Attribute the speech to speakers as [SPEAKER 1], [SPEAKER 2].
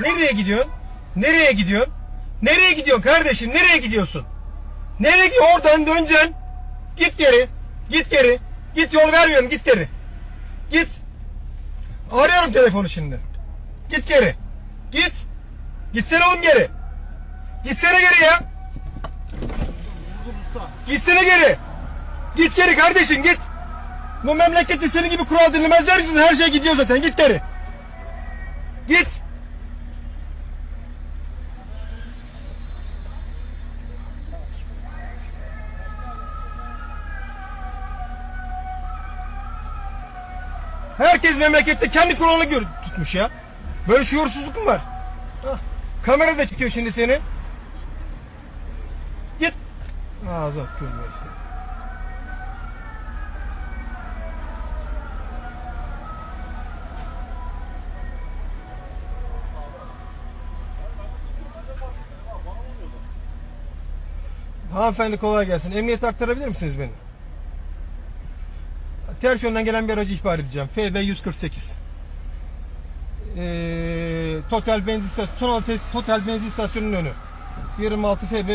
[SPEAKER 1] Nereye gidiyorsun? Nereye gidiyorsun? Nereye gidiyorsun kardeşim? Nereye gidiyorsun? Nereye gidiyorsun? Oradan döneceksin. Git geri. Git geri. Git yol vermiyorum. Git geri. Git. Arıyorum telefonu şimdi. Git geri. Git. Gitsene oğlum geri. Gitsene geri ya. Gitsene geri. Git geri kardeşim git. Bu memlekette senin gibi kural dinlemezler yüzünden her şey gidiyor zaten. Git geri. Git. Herkes memlekette kendi kuralını gör tutmuş ya. Böyle şuursuzluk mu var? Hah, Kamera da çekiyor şimdi seni. Git. Ağzı görmüyor işte. Hanımefendi kolay gelsin. Emniyete aktarabilir misiniz beni? Ters yönden gelen bir aracı ihbar edeceğim. FB 148. Ee, Total benzin Total benzin istasyonunun önü. 26 FB